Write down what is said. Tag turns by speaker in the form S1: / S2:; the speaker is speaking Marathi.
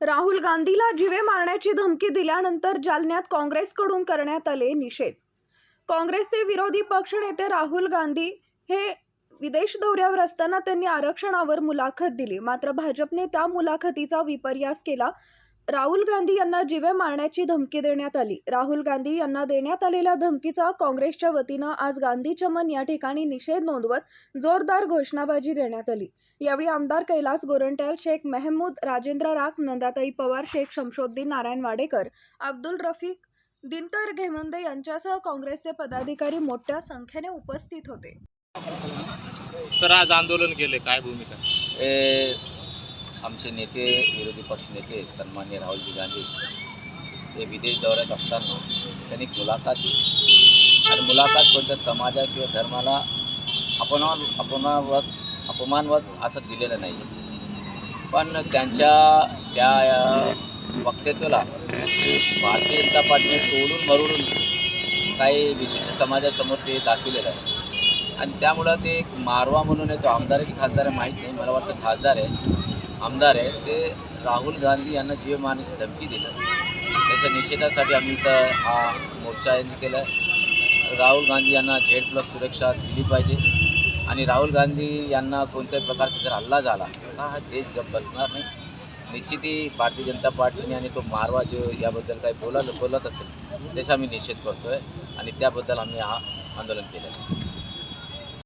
S1: राहुल गांधीला जिवे मारण्याची धमकी दिल्यानंतर जालन्यात काँग्रेसकडून करण्यात आले निषेध. काँग्रेसचे विरोधी पक्षनेते राहुल गांधी हे विदेश दौऱ्यावर असताना त्यांनी आरक्षणावर मुलाखत दिली. मात्र भाजपने त्या मुलाखतीचा विपर्यास केला. राहुल गांधी यांना जिवे मारण्याची धमकी देण्यात आली. राहुल गांधी यांना देण्यात आलेल्या धमकीचा काँग्रेसच्या वतीनं आज गांधी चमन या ठिकाणी निषेध नोंदवत जोरदार घोषणाबाजी देण्यात आली. यावेळी आमदार कैलास गोरंट्याल शेख मेहमूद राजेंद्र राख नंदाताई पवार शेख शमशोद्दीन नारायण वाडेकर अब्दुल रफीक दिनकर घेमंदे यांच्यासह काँग्रेसचे पदाधिकारी मोठ्या संख्येने उपस्थित होते.
S2: सर आज आंदोलन केले. काय भूमिका?
S3: आमचे नेते विरोधी पक्ष नेते सन्मान्य राहुलजी गांधी ते विदेश दौऱ्यात असताना त्यांनी मुलाखत दिली. आणि मुलाखत कोणत्या समाजा किंवा धर्माला अपमान अपमानवत अपमानवत असं दिलेलं नाही. पण त्यांच्या त्या अ, वक्तव्याला भारतीय जनता पार्टीने तोडून मरून काही विशिष्ट समाजासमोर ते दाखवलेलं आहे. आणि त्यामुळं ते एक मारवा म्हणून आहे तो आमदार की खासदार आहे माहीत नाही. मला वाटतं खासदार आहे. आमदार आहेत ते राहुल गांधी यांना जीव धमकी दिलं. त्याच्या निषेधासाठी आम्ही इथं हा मोर्चा आयोजित केला आहे राहुल गांधी यांना झेड प्लस सुरक्षा दिली पाहिजे. आणि राहुल गांधी यांना कोणत्याही प्रकारचा जर हल्ला झाला तर हा देश गप बसणार नाही. निश्चितही भारतीय जनता पार्टीने आणि तो मारवा जो याबद्दल काही बोला बोलत असेल त्याचा आम्ही निषेध करतो आहे आणि त्याबद्दल आम्ही हा आंदोलन केलं आहे